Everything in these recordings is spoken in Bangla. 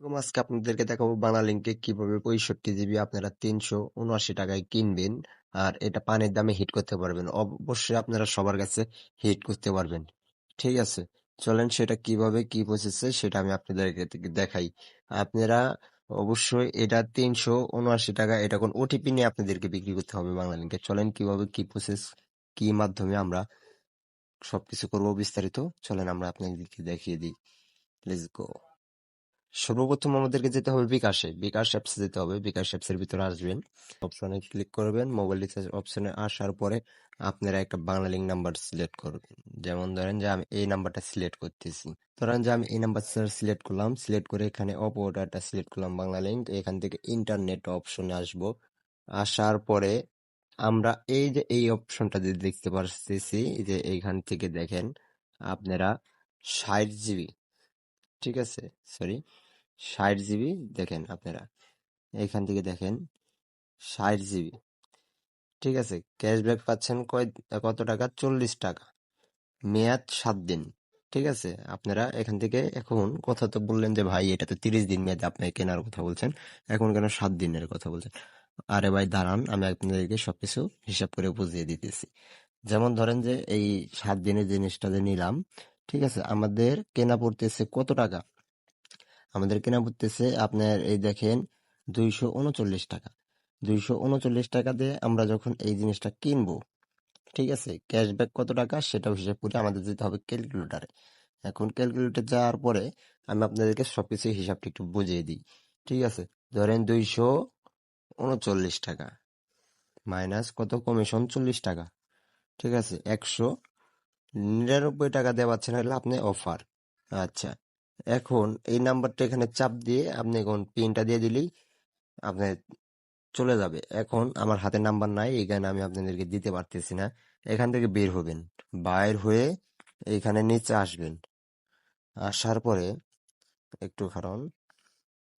এবং আজকে আপনাদেরকে দেখাবো বাংলালিংকে কীভাবে পঁয়ষট্টি জিবি আপনারা তিনশো উনআশি টাকায় কিনবেন আর এটা পানির দামে হিট করতে পারবেন। অবশ্যই আপনারা সবার কাছে হিট করতে পারবেন। ঠিক আছে? চলেন সেটা কীভাবে কি প্রসেসে সেটা আমি আপনাদেরকে দেখাই। আপনারা অবশ্যই এটা তিনশো উনআশি টাকা, এটা কোন ওটিপি নিয়ে আপনাদেরকে বিক্রি করতে হবে বাংলালিংকে চলেন কীভাবে কি প্রসেস কি মাধ্যমে আমরা সবকিছু করব বিস্তারিত, চলেন আমরা আপনাদেরকে দেখিয়ে দিই। লেটস গো সর্বপ্রথম আমাদেরকে যেতে হবে বিকাশে বিকাশ অ্যাপসে যেতে হবে, বিকাশ অ্যাপসের ভিতরে আসবেন। অপশনে ক্লিক করবেন, মোবাইল রিচার্জ অপশনে আসার পরে আপনারা একটা বাংলা লিঙ্ক নাম্বার সিলেক্ট করবেন। যেমন ধরেন যে আমি এই নাম্বারটা সিলেক্ট করতেছি। ধরেন যে আমি এই নাম্বার সিলেক্ট করলাম সিলেক্ট করে এখানে অপারেটরটা সিলেক্ট করলাম বাংলা লিঙ্ক এখান থেকে ইন্টারনেট অপশনে আসব। আসার পরে আমরা এই যে এই অপশনটা যে দেখতে পারতেছি যে এইখান থেকে দেখেন আপনারা ষাট জিবি ঠিক আছে? সরি ষাট জিবি দেখেন আপনারা। এখান থেকে দেখেন ষাট জিবি। ঠিক আছে, ক্যাশব্যাক পাচ্ছেন কয়, কত টাকা? চল্লিশ টাকা। মেয়াদ সাত দিন। ঠিক আছে, আপনারা এখান থেকে এখন কথা তো বললেন যে, ভাই, এটা তো তিরিশ দিন মেয়াদে, আপনি কেনার কথা বলছেন। এখন কেন সাত দিনের কথা বলছেন? আরে ভাই, দাঁড়ান, আমি আপনাদেরকে সবকিছু হিসাব করে বুঝিয়ে দিতেছি। যেমন ধরেন যে, এই সাত দিনের জিনিসটা যে নিলাম, ঠিক আছে, আমাদের কেনা পড়তেছে কত টাকা? আমাদের কেনা পড়তেছে আপনার এই দেখেন দুইশো উনচল্লিশ টাকা। দুইশো উনচল্লিশ টাকা দিয়ে আমরা যখন এই জিনিসটা কিনবো, ঠিক আছে, ক্যাশব্যাক কত টাকা সেটাও হিসাব করে আমাদের যেতে হবে ক্যালকুলেটারে। এখন ক্যালকুলেটর যাওয়ার পরে আমি আপনাদেরকে সব কিছু হিসাবটা একটু বুঝিয়ে দিই, ঠিক আছে? ধরেন দুইশো উনচল্লিশ টাকা মাইনাস কত? কমিশন চল্লিশ টাকা, ঠিক আছে? একশো নিরানব্বই টাকা দেওয়া পাচ্ছেন হলে আপনি অফার। আচ্ছা এখন এই নাম্বারটা এখানে চাপ দিয়ে আপনি এখন পিনটা দিয়ে দিলেই আপনি চলে যাবে। এখন আমার হাতে নাম্বার নাই এখানে আমি আপনাদেরকে দিতে পারতেছি না। এখান থেকে বের হবেন, বাইর হয়ে এইখানে নিচে আসবেন। আসার পরে একটু কারণ,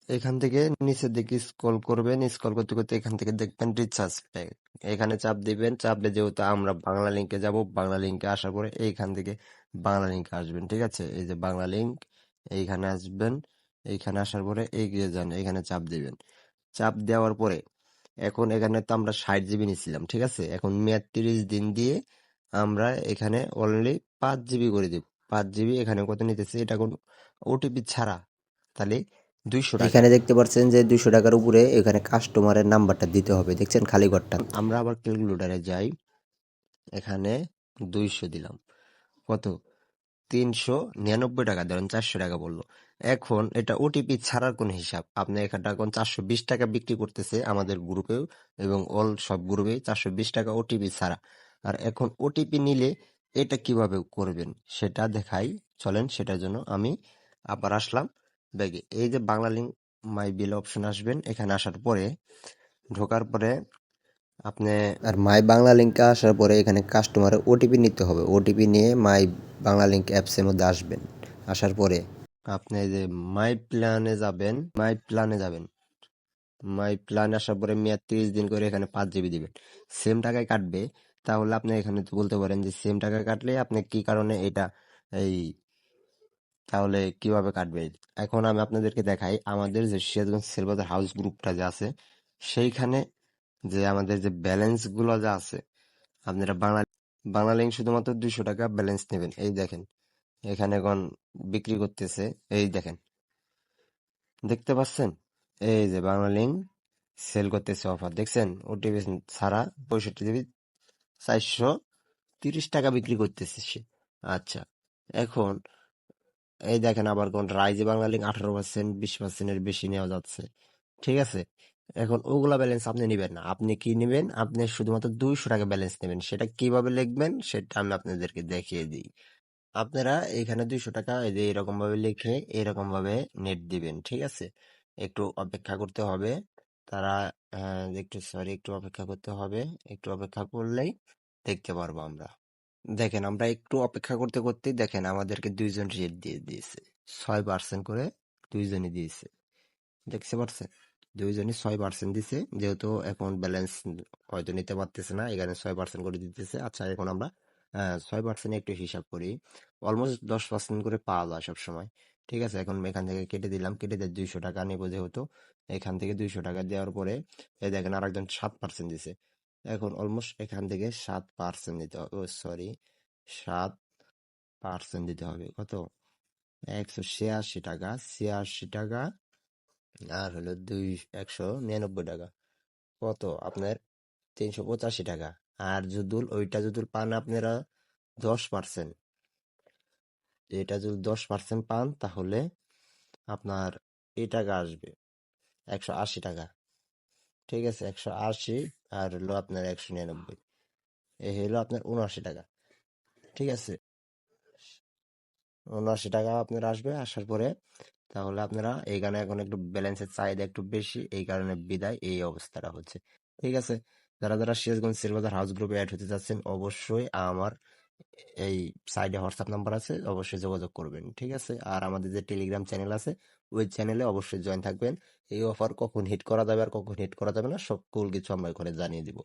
এখান থেকে নিচের দিকে স্ক্রল করবেন, স্ক্রল করতে করতে এখান থেকে দেখবেন রিচার্জ প্যাক এখানে চাপ দিবেন চাপলে যেহেতু আমরা বাংলা লিঙ্কে যাব, বাংলা লিঙ্কে আসার পরে এইখান থেকে বাংলা লিঙ্কে আসবেন, ঠিক আছে? এই যে বাংলা লিঙ্ক এইখানে আসবেন এইখানে আসার পরে এগিয়ে যান এখানে চাপ দিবেন। চাপ দেওয়ার পরে এখন এখানে তো আমরা ষাট জিবি নিছিলাম ঠিক আছে? এখন মেয়াদ তিরিশ দিন দিয়ে আমরা এখানে অনলি পাঁচ জিবি করে দিব। পাঁচ জিবি এখানে কত নিতেছে? এটা কোন ওটিপি ছাড়া। তাহলে দুইশো টাকা। এখানে দেখতে পাচ্ছেন যে দুইশো টাকার উপরে এখানে কাস্টমারের নাম্বারটা দিতে হবে। দেখছেন খালি ঘরটা? আমরা আবার ক্যালকুলেটারে যাই। এখানে দুইশো দিলাম। কত? তিনশো নিরানব্বই টাকা, ধরেন চারশো টাকা বলল। এখন এটা ওটিপি ছাড়ার কোন হিসাব? আপনি এখানটা এখন চারশো বিশ টাকা বিক্রি করতেছে আমাদের গ্রুপেও এবং অল সব গ্রুপে চারশো বিশ টাকা ওটিপি ছাড়া। আর এখন ওটিপি নিলে এটা কীভাবে করবেন সেটা দেখাই। চলেন সেটার জন্য আমি আবার আসলাম ব্যাগে। এই যে Banglalink my bill option আসবেন, এখানে আসার পরে ঢোকার পরে আপনি আর মাই বাংলা লিঙ্কে আসার পরে এখানে কাস্টমারের ওটিপি নিতে হবে। ওটিপি নিয়ে মাই বাংলা লিঙ্ক অ্যাপসের মধ্যে আসবেন। আসার পরে আপনি যে মাই প্ল্যানে যাবেন মাই প্ল্যানে যাবেন। মাই প্ল্যান আসার পরে মেয়াদ তিরিশ দিন করে এখানে পাঁচ জিবি দিবেন। সেম টাকায় কাটবে। তাহলে আপনি এখানে বলতে পারেন যে সেম টাকায় কাটলে আপনি কি কারণে এটা এই তাহলে কীভাবে কাটবে? এখন আমি আপনাদেরকে দেখাই। আমাদের যে সিরাজগঞ্জ সেলবাজার হাউস গ্রুপটা যে আছে, সেইখানে যে আমাদের যে ব্যালেন্সগুলো যা আছে, আপনারা বাংলা বাংলা লিঙ্ক শুধুমাত্র দুইশো টাকা ব্যালেন্স নেবেন। এই দেখেন, এখানে এখন বিক্রি করতেছে, এই দেখেন। দেখতে পাচ্ছেন? এই যে বাংলা লিঙ্ক সেল করতেছে অফার দেখছেন? ওটিপি ছাড়া পঁয়ষট্টি জিবি চারশো তিরিশ টাকা বিক্রি করতেছে সে। আচ্ছা এখন এই দেখেন আবার কোন রাইজে বাংলা লিঙ্ক আঠারো পার্সেন্ট বিশ পার্সেন্টের বেশি নেওয়া যাচ্ছে। ঠিক আছে? এখন ওগুলা ব্যালেন্স আপনি নেবেন না। আপনি কি নেবেন? আপনি শুধুমাত্র দুইশো টাকা ব্যালেন্স নেবেন। সেটা কীভাবে লিখবেন? সেটা আমি আপনাদেরকে দেখিয়ে দিই। আপনারা এখানে দুইশো টাকা এই যে এরকম ভাবে লিখে এরকম ভাবে নেট দিবেন, ঠিক আছে? একটু অপেক্ষা করতে হবে। তারা একটু সরি একটু অপেক্ষা করতে হবে। একটু অপেক্ষা করলেই দেখতে পারব আমরা। দেখেন, আমরা একটু অপেক্ষা করতে করতেই দেখেন আমাদেরকে দুইজন রেট দিয়ে দিয়েছে। ছয় পার্সেন্ট করে দুইজনই দিয়েছে। দেখতে পারছেন? দুইজনই ছয় পার্সেন্ট দিছে, যেহেতু এখন ব্যালেন্স হয়তো নিতে পারতেছে না, এখানে ছয় পার্সেন্ট করে দিতেছে। আচ্ছা এখন আমরা ছয় পার্সেন্ট একটু হিসাব করি। অলমোস্ট দশ পার্সেন্ট করে পাওয়া যায় সবসময়। ঠিক আছে, এখন এখান থেকে কেটে দিলাম। কেটে দিয়ে দুইশো টাকা নেব যেহেতু। এখান থেকে দুইশো টাকা দেওয়ার পরে, এই দেখেন আর একজন সাত পার্সেন্ট দিছে। এখন অলমোস্ট এখান থেকে সাত পার্সেন্ট দিতে হবে। সরি সাত পার্সেন্ট দিতে হবে। কত? একশো ছিয়াশি টাকা। ছিয়াশি টাকা আর হলো দুই একশো নিরানব্বই টাকা। কত? আপনার তিনশো পঁচাশি টাকা। আর যদুল, ওইটা যদুল পান আপনারা দশ পার্সেন্ট। এটা যদি দশ পার্সেন্ট পান, তাহলে আপনার এই টাকা আসবে। একশো আশি টাকা। ঠিক আছে? একশো আশি আর হলো আপনার একশো নিরানব্বই। এ হলো আপনার উনআশি টাকা। ঠিক আছে? উনআশি টাকা আপনার আসবে। আসার পরে তাহলে আপনারা এইখানে এখন একটু ব্যালেন্সের চাহিদা একটু বেশি, এই কারণে বিদায়, এই অবস্থাটা হচ্ছে। ঠিক আছে? যারা যারা সিরাজগঞ্জ সিরবাজার হাউস গ্রুপে অ্যাড হতে যাচ্ছেন, অবশ্যই আমার এই সাইডে হোয়াটসঅ্যাপ নাম্বার আছে, অবশ্যই যোগাযোগ করবেন। ঠিক আছে? আর আমাদের যে টেলিগ্রাম চ্যানেল আছে, ওই চ্যানেলে অবশ্যই জয়েন থাকবেন। এই অফার কখন হিট করা যাবে আর কখন হিট করা যাবে না, সকল কিছু আমরা এখানে জানিয়ে দিব।